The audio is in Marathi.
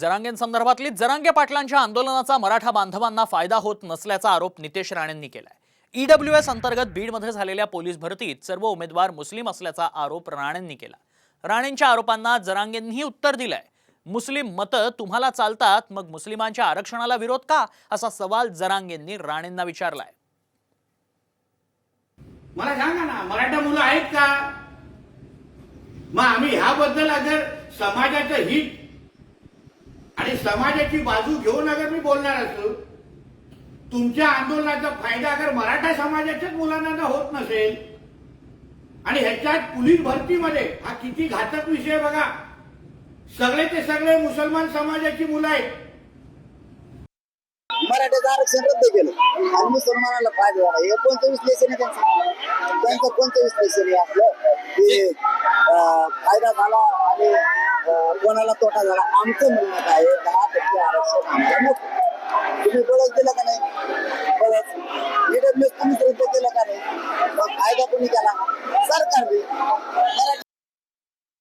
जरांगेंसंदर्भातली जरांगे पाटलांच्या आंदोलनाचा मराठा बांधवांना फायदा होत नसल्याचा आरोप नितेश राणेंनी केलाय. ईडब्ल्यू एस अंतर्गत बीडमध्ये झालेल्या पोलीस भरतीत सर्व उमेदवार मुस्लिम असल्याचा आरोप राणेंनी केला. राणेंच्या आरोपांना जरांगेंनीही उत्तर दिलंय. मुस्लिम मतं तुम्हाला चालतात मग मुस्लिमांच्या आरक्षणाला विरोध का? असा सवाल जरांगेंनी राणेंना विचारलाय. मला सांगा ना मराठा मुलं आहेत का? मग आम्ही ह्याबद्दल अगर समाजाचं हित आणि समाजाची बाजू घेऊन अगर मी बोलणार असतो तुमच्या आंदोलनाचा फायदा अगर मराठा समाजाच्याच मुलांना होत नसेल आणि ह्याच्यात पोलीस भरतीमध्ये हा किती घातक विषय बघा. सगळे ते सगळे मुसलमान समाजाची मुलं आहेत. मराठ्याचं आरक्षण रद्द केलं. आणि मुसलमानाला फायदा झाला. हे कोणतं विश्लेषण आहे त्यांचं? त्यांचं कोणतं विश्लेषण आहे आपलं? की फायदा झाला आणि कोणाला तोटा झाला? आमचं म्हणणं काय दहा टक्के आरक्षण आमच्या नको तुम्ही बोलत दिलं का नाही? बोलत तुम्ही केलं का नाही? मग कायदा कोणी केला? सरकारने